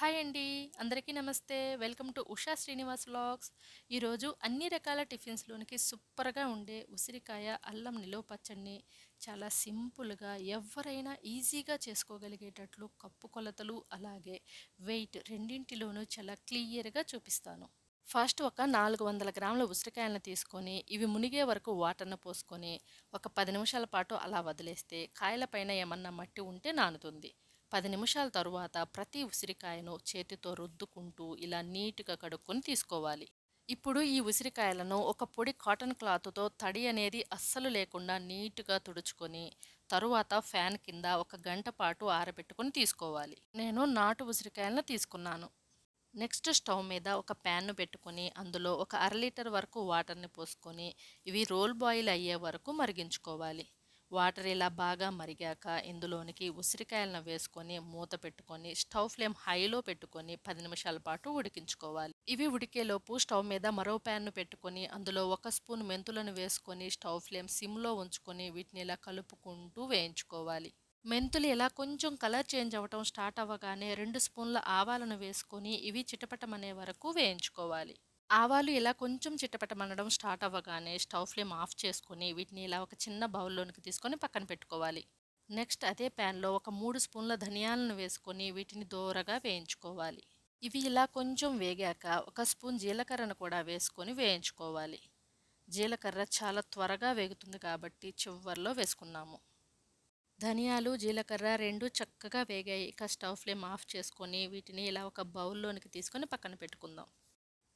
Hi అండి. అందరికీ నమస్తే. Welcome to Usha Srinivas vlogs. ఈరోజు అన్ని రకాల టిఫిన్స్లోనికి సూపర్గా ఉండే ఉసిరికాయ అల్లం నిలువ పచ్చడిని చాలా సింపుల్గా ఎవరైనా ఈజీగా చేసుకోగలిగేటట్లు కప్పు కొలతలు అలాగే వెయిట్ రెండింటిలోనూ చాలా క్లియర్గా చూపిస్తాను. ఫస్ట్ ఒక నాలుగు వందల గ్రాముల ఉసిరికాయలను తీసుకొని ఇవి మునిగే వరకు వాటర్ను పోసుకొని ఒక పది నిమిషాల పాటు అలా వదిలేస్తే కాయల పైన ఏమన్నా మట్టి ఉంటే నానుతుంది. పది నిమిషాల తరువాత ప్రతి ఉసిరికాయను చేతితో రుద్దుకుంటూ ఇలా నీట్గా కడుక్కొని తీసుకోవాలి. ఇప్పుడు ఈ ఉసిరికాయలను ఒక పొడి కాటన్ క్లాత్తో తడి అనేది అస్సలు లేకుండా నీట్గా తుడుచుకొని తరువాత ఫ్యాన్ కింద ఒక గంట పాటు ఆరబెట్టుకొని తీసుకోవాలి. నేను నాటు ఉసిరికాయలను తీసుకున్నాను. నెక్స్ట్ స్టవ్ మీద ఒక ప్యాన్ను పెట్టుకొని అందులో ఒక అర లీటర్ వరకు వాటర్ని పోసుకొని ఇవి రోల్ బాయిల్ అయ్యే వరకు మరిగించుకోవాలి. వాటర్ ఇలా బాగా మరిగాక ఇందులోనికి ఉసిరికాయలను వేసుకొని మూత పెట్టుకొని స్టవ్ ఫ్లేమ్ హైలో పెట్టుకొని పది నిమిషాల పాటు ఉడికించుకోవాలి. ఇవి ఉడికేలోపు స్టవ్ మీద మరో ప్యాన్ను పెట్టుకొని అందులో ఒక స్పూన్ మెంతులను వేసుకొని స్టవ్ ఫ్లేమ్ సిమ్లో ఉంచుకొని వీటిని ఇలా కలుపుకుంటూ వేయించుకోవాలి. మెంతులు ఇలా కొంచెం కలర్ చేంజ్ అవ్వటం స్టార్ట్ అవ్వగానే రెండు స్పూన్ల ఆవాలను వేసుకొని ఇవి చిటపటమనే వరకు వేయించుకోవాలి. ఆవాలు ఇలా కొంచెం చిట్టపటమనడం స్టార్ట్ అవ్వగానే స్టవ్ ఫ్లేమ్ ఆఫ్ చేసుకొని వీటిని ఇలా ఒక చిన్న బౌల్లోనికి తీసుకొని పక్కన పెట్టుకోవాలి. నెక్స్ట్ అదే ప్యాన్లో ఒక మూడు స్పూన్ల ధనియాలను వేసుకొని వీటిని దోరగా వేయించుకోవాలి. ఇవి ఇలా కొంచెం వేగాక ఒక స్పూన్ జీలకర్రను కూడా వేసుకొని వేయించుకోవాలి. జీలకర్ర చాలా త్వరగా వేగుతుంది కాబట్టి చివర్లో వేసుకున్నాము. ధనియాలు జీలకర్ర రెండు చక్కగా వేగాయి. ఇక స్టవ్ ఫ్లేమ్ ఆఫ్ చేసుకొని వీటిని ఇలా ఒక బౌల్లోనికి తీసుకొని పక్కన పెట్టుకుందాం.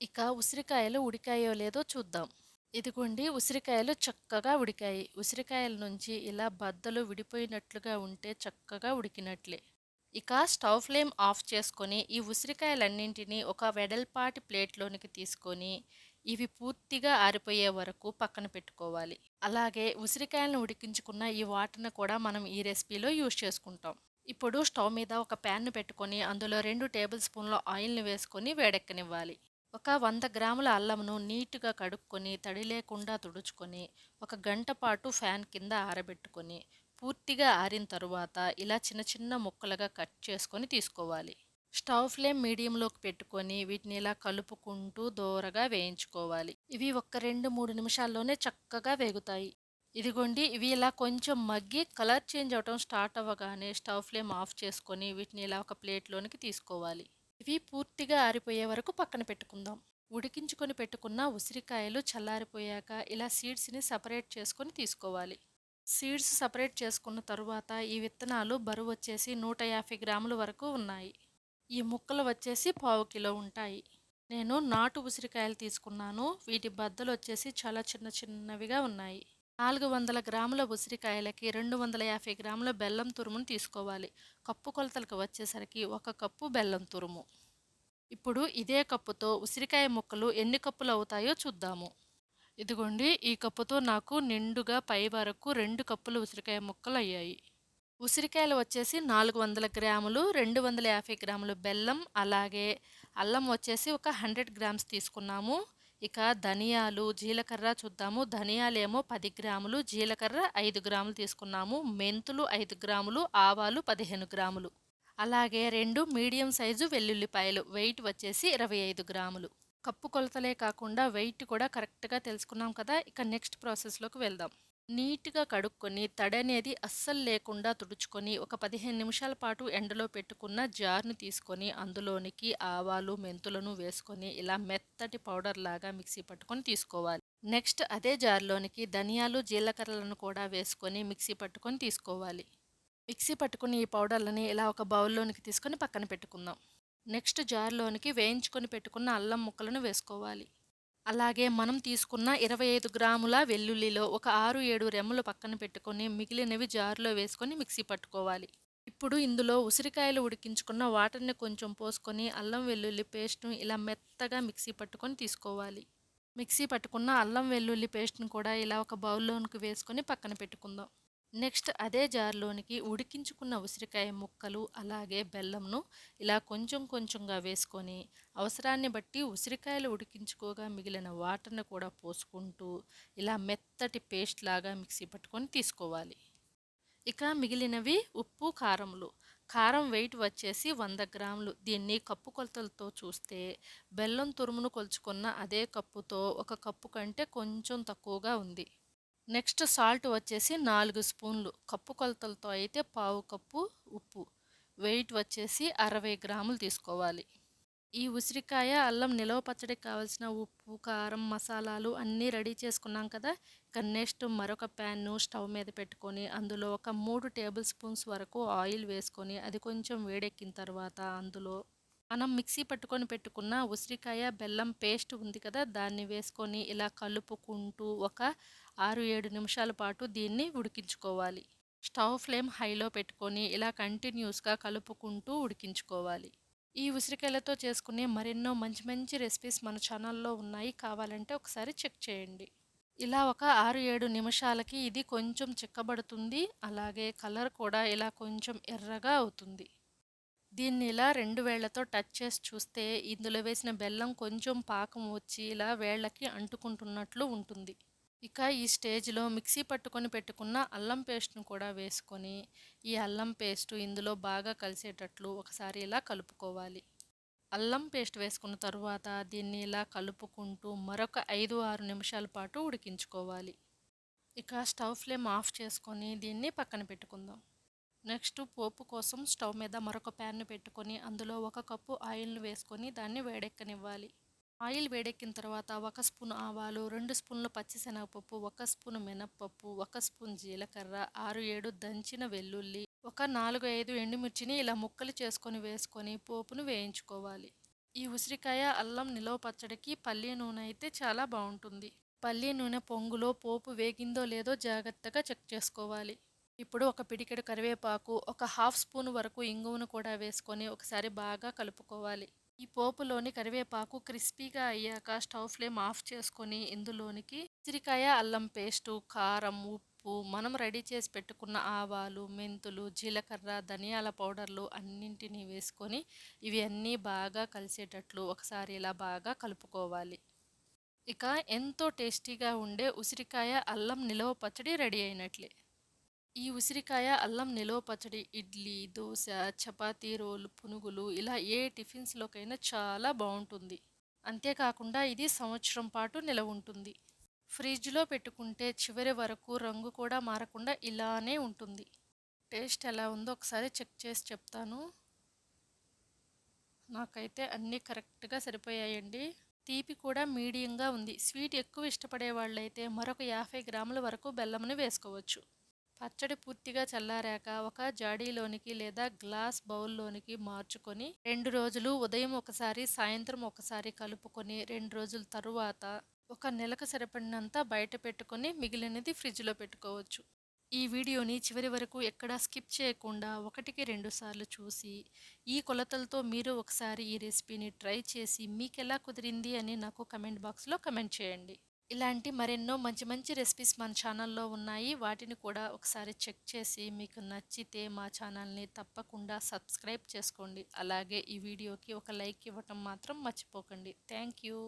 ఇక ఉసిరికాయలు ఉడికాయో లేదో చూద్దాం. ఇదిగోండి ఉసిరికాయలు చక్కగా ఉడికాయి. ఉసిరికాయల నుంచి ఇలా బద్దలు విడిపోయినట్లుగా ఉంటే చక్కగా ఉడికినట్లే. ఇక స్టవ్ ఫ్లేమ్ ఆఫ్ చేసుకొని ఈ ఉసిరికాయలన్నింటినీ ఒక వెడల్పాటి ప్లేట్లోనికి తీసుకొని ఇవి పూర్తిగా ఆరిపోయే వరకు పక్కన పెట్టుకోవాలి. అలాగే ఉసిరికాయలను ఉడికించుకున్న ఈ వాటర్ని కూడా మనం ఈ రెసిపీలో యూజ్ చేసుకుంటాం. ఇప్పుడు స్టవ్ మీద ఒక ప్యాన్ను పెట్టుకొని అందులో రెండు టేబుల్ స్పూన్ల ఆయిల్ని వేసుకొని వేడెక్కనివ్వాలి. ఒక వంద గ్రాముల అల్లంను నీట్గా కడుక్కొని తడి లేకుండా తుడుచుకొని ఒక గంట పాటు ఫ్యాన్ కింద ఆరబెట్టుకొని పూర్తిగా ఆరిన తరువాత ఇలా చిన్న చిన్న ముక్కలుగా కట్ చేసుకొని తీసుకోవాలి. స్టవ్ ఫ్లేమ్ మీడియంలోకి పెట్టుకొని వీటిని ఇలా కలుపుకుంటూ దోరగా వేయించుకోవాలి. ఇవి ఒక్క రెండు మూడు నిమిషాల్లోనే చక్కగా వేగుతాయి. ఇదిగోండి ఇవి ఇలా కొంచెం మగ్గి కలర్ చేంజ్ అవటం స్టార్ట్ అవ్వగానే స్టవ్ ఫ్లేమ్ ఆఫ్ చేసుకొని వీటిని ఇలా ఒక ప్లేట్లోనికి తీసుకోవాలి. ఇవి పూర్తిగా ఆరిపోయే వరకు పక్కన పెట్టుకుందాం. ఉడికించుకొని పెట్టుకున్న ఉసిరికాయలు చల్లారిపోయాక ఇలా సీడ్స్ని సపరేట్ చేసుకొని తీసుకోవాలి. సీడ్స్ సపరేట్ చేసుకున్న తరువాత ఈ విత్తనాలు బరువు వచ్చేసి నూట యాభై గ్రాముల వరకు ఉన్నాయి. ఈ ముక్కలు వచ్చేసి పావు కిలో ఉంటాయి. నేను నాటు ఉసిరికాయలు తీసుకున్నాను. వీటి బద్దలు వచ్చేసి చాలా చిన్న చిన్నవిగా ఉన్నాయి. నాలుగు వందల గ్రాముల ఉసిరికాయలకి రెండు వందల యాభై గ్రాముల బెల్లం తురుమును తీసుకోవాలి. కప్పు కొలతలకు వచ్చేసరికి ఒక కప్పు బెల్లం తురుము. ఇప్పుడు ఇదే కప్పుతో ఉసిరికాయ ముక్కలు ఎన్ని కప్పులు అవుతాయో చూద్దాము. ఇదిగోండి ఈ కప్పుతో నాకు నిండుగా పై వరకు రెండు కప్పులు ఉసిరికాయ ముక్కలు అయ్యాయి. ఉసిరికాయలు వచ్చేసి నాలుగు వందల గ్రాములు రెండు వందల యాభై గ్రాములు బెల్లం అలాగే అల్లం వచ్చేసి ఒక హండ్రెడ్ గ్రామ్స్ తీసుకున్నాము. ఇక ధనియాలు జీలకర్ర చూద్దాము. ధనియాలేమో పది గ్రాములు జీలకర్ర ఐదు గ్రాములు తీసుకున్నాము. మెంతులు ఐదు గ్రాములు ఆవాలు పదిహేను గ్రాములు. అలాగే రెండు మీడియం సైజు వెల్లుల్లిపాయలు వెయిట్ వచ్చేసి ఇరవై ఐదు గ్రాములు. కప్పు కొలతలే కాకుండా వెయిట్ కూడా కరెక్ట్గా తెలుసుకున్నాం కదా ఇక నెక్స్ట్ ప్రాసెస్లోకి వెళ్దాం. నీట్గా కడుక్కొని తడి అనేది అస్సలు లేకుండా తుడుచుకొని ఒక పదిహేను నిమిషాల పాటు ఎండలో పెట్టుకున్న జార్ను తీసుకొని అందులోనికి ఆవాలు మెంతులను వేసుకొని ఇలా మెత్తటి పౌడర్ లాగా మిక్సీ పట్టుకొని తీసుకోవాలి. నెక్స్ట్ అదే జార్లోనికి ధనియాలు జీలకర్రలను కూడా వేసుకొని మిక్సీ పట్టుకొని తీసుకోవాలి. మిక్సీ పట్టుకుని ఈ పౌడర్లని ఇలా ఒక బౌల్లోనికి తీసుకొని పక్కన పెట్టుకుందాం. నెక్స్ట్ జార్లోనికి వేయించుకొని పెట్టుకున్న అల్లం ముక్కలను వేసుకోవాలి. అలాగే మనం తీసుకున్న ఇరవై ఐదు గ్రాముల వెల్లుల్లిలో ఒక ఆరు ఏడు రెమ్మలు పక్కన పెట్టుకొని మిగిలినవి జారులో వేసుకొని మిక్సీ పట్టుకోవాలి. ఇప్పుడు ఇందులో ఉసిరికాయలు ఉడికించుకున్న వాటర్ని కొంచెం పోసుకొని అల్లం వెల్లుల్లి పేస్ట్ను ఇలా మెత్తగా మిక్సీ పట్టుకొని తీసుకోవాలి. మిక్సీ పట్టుకున్న అల్లం వెల్లుల్లి పేస్ట్ను కూడా ఇలా ఒక బౌల్లోనికి వేసుకొని పక్కన పెట్టుకుందాం. నెక్స్ట్ అదే జార్లోనికి ఉడికించుకున్న ఉసిరికాయ ముక్కలు అలాగే బెల్లంను ఇలా కొంచెం కొంచెంగా వేసుకొని అవసరాన్ని బట్టి ఉసిరికాయలు ఉడికించుకోగా మిగిలిన వాటర్ని కూడా పోసుకుంటూ ఇలా మెత్తటి పేస్ట్ లాగా మిక్సీ పట్టుకొని తీసుకోవాలి. ఇక మిగిలినవి ఉప్పు కారములు కారం వెయిట్ వచ్చేసి వంద గ్రాములు. దీన్ని కప్పు కొలతలతో చూస్తే బెల్లం తురుమును కొలుచుకున్న అదే కప్పుతో ఒక కప్పు కంటే కొంచెం తక్కువగా ఉంది. నెక్స్ట్ సాల్ట్ వచ్చేసి నాలుగు స్పూన్లు. కప్పు కొలతలతో అయితే పావు కప్పు ఉప్పు. వెయిట్ వచ్చేసి అరవై గ్రాములు తీసుకోవాలి. ఈ ఉసిరికాయ అల్లం నిలవ పచ్చడికి కావాల్సిన ఉప్పు కారం మసాలాలు అన్నీ రెడీ చేసుకున్నాం కదా? ఇక నెక్స్ట్ మరొక ప్యాన్ను స్టవ్ మీద పెట్టుకొని అందులో ఒక మూడు టేబుల్ స్పూన్స్ వరకు ఆయిల్ వేసుకొని అది కొంచెం వేడెక్కిన తర్వాత అందులో మనం మిక్సీ పట్టుకొని పెట్టుకున్న ఉసిరికాయ బెల్లం పేస్ట్ ఉంది కదా? దాన్ని వేసుకొని ఇలా కలుపుకుంటూ ఒక ఆరు ఏడు నిమిషాల పాటు దీన్ని ఉడికించుకోవాలి. స్టవ్ ఫ్లేమ్ హైలో పెట్టుకొని ఇలా కంటిన్యూస్గా కలుపుకుంటూ ఉడికించుకోవాలి. ఈ ఉసిరికాయలతో చేసుకునే మరెన్నో మంచి మంచి రెసిపీస్ మన ఛానల్లో ఉన్నాయి. కావాలంటే ఒకసారి చెక్ చేయండి. ఇలా ఒక ఆరు ఏడు నిమిషాలకి ఇది కొంచెం చిక్కబడుతుంది. అలాగే కలర్ కూడా ఇలా కొంచెం ఎర్రగా అవుతుంది. దీన్ని ఇలా రెండు వేళ్ళతో టచ్ చేసి చూస్తే ఇందులో వేసిన బెల్లం కొంచెం పాకం వచ్చి ఇలా వేళ్ళకి అంటుకుంటున్నట్లు ఉంటుంది. ఇక ఈ స్టేజ్లో మిక్సీ పట్టుకొని పెట్టుకున్న అల్లం పేస్ట్ను కూడా వేసుకొని ఈ అల్లం పేస్ట్ ఇందులో బాగా కలిసేటట్లు ఒకసారి ఇలా కలుపుకోవాలి. అల్లం పేస్ట్ వేసుకున్న తర్వాత దీన్ని ఇలా కలుపుకుంటూ మరొక ఐదు ఆరు నిమిషాల పాటు ఉడికించుకోవాలి. ఇక స్టవ్ ఫ్లేమ్ ఆఫ్ చేసుకొని దీన్ని పక్కన పెట్టుకుందాం. నెక్స్ట్ పోపు కోసం స్టవ్ మీద మరొక ప్యాన్ను పెట్టుకొని అందులో ఒక కప్పు ఆయిల్ను వేసుకొని దాన్ని వేడెక్కనివ్వాలి. ఆయిల్ వేడెక్కిన తర్వాత ఒక స్పూన్ ఆవాలు రెండు స్పూన్లు పచ్చిశనగపప్పు ఒక స్పూన్ మినప్పప్పు ఒక స్పూన్ జీలకర్ర ఆరు ఏడు దంచిన వెల్లుల్లి ఒక నాలుగు ఐదు ఎండుమిర్చిని ఇలా ముక్కలు చేసుకొని వేసుకొని పోపును వేయించుకోవాలి. ఈ ఉసిరికాయ అల్లం నిలవ పచ్చడికి పల్లి నూనె అయితే చాలా బాగుంటుంది. పల్లి నూనె పొంగులో పోపు వేగిందో లేదో జాగ్రత్తగా చెక్ చేసుకోవాలి. ఇప్పుడు ఒక పిడికెడు కరివేపాకు ఒక హాఫ్ స్పూన్ వరకు ఇంగువను కూడా వేసుకొని ఒకసారి బాగా కలుపుకోవాలి. ఈ పోపులోని కరివేపాకు క్రిస్పీగా అయ్యాక స్టవ్ ఫ్లేమ్ ఆఫ్ చేసుకొని ఇందులోనికి ఉసిరికాయ అల్లం పేస్టు కారం ఉప్పు మనం రెడీ చేసి పెట్టుకున్న ఆవాలు మెంతులు జీలకర్ర ధనియాల పౌడర్లు అన్నింటినీ వేసుకొని ఇవి అన్నీ బాగా కలిసేటట్లు ఒకసారి ఇలా బాగా కలుపుకోవాలి. ఇక ఎంతో టేస్టీగా ఉండే ఉసిరికాయ అల్లం నిలవ పచ్చడి రెడీ అయినట్లే. ఈ ఉసిరికాయ అల్లం నిలవ పచ్చడి ఇడ్లీ దోశ చపాతీ రోలు పునుగులు ఇలా ఏ టిఫిన్స్లోకైనా చాలా బాగుంటుంది అంతేకాకుండా ఇది సంవత్సరం పాటు నిలవ ఉంటుంది. ఫ్రిడ్జ్లో పెట్టుకుంటే చివరి వరకు రంగు కూడా మారకుండా ఇలానే ఉంటుంది. టేస్ట్ ఎలా ఉందో ఒకసారి చెక్ చేసి చెప్తాను. నాకైతే అన్నీ కరెక్ట్గా సరిపోయాయండి. తీపి కూడా మీడియంగా ఉంది. స్వీట్ ఎక్కువ ఇష్టపడే వాళ్ళైతే మరొక యాభై గ్రాముల వరకు బెల్లంని వేసుకోవచ్చు. పచ్చడి పూర్తిగా చల్లారాక ఒక జాడీలోనికి లేదా గ్లాస్ బౌల్లోనికి మార్చుకొని రెండు రోజులు ఉదయం ఒకసారి సాయంత్రం ఒకసారి కలుపుకొని రెండు రోజుల తరువాత ఒక నెలకు సరిపడినంత బయట పెట్టుకొని మిగిలినది ఫ్రిడ్జ్లో పెట్టుకోవచ్చు. ఈ వీడియోని చివరి వరకు ఎక్కడా స్కిప్ చేయకుండా ఒకటికి రెండు సార్లు చూసి ఈ కొలతలతో మీరు ఒకసారి ఈ రెసిపీని ట్రై చేసి మీకు ఎలా కుదిరింది అని నాకు కమెంట్ బాక్స్లో కమెంట్ చేయండి. ఇలాంటి మరెన్నో మంచి మంచి రెసిపీస్ మన ఛానల్లో ఉన్నాయి. వాటిని కూడా ఒకసారి చెక్ చేసి మీకు నచ్చితే మా ఛానల్ని తప్పకుండా సబ్స్క్రైబ్ చేసుకోండి. అలాగే ఈ వీడియోకి ఒక లైక్ ఇవ్వటం మాత్రం మర్చిపోకండి. Thank you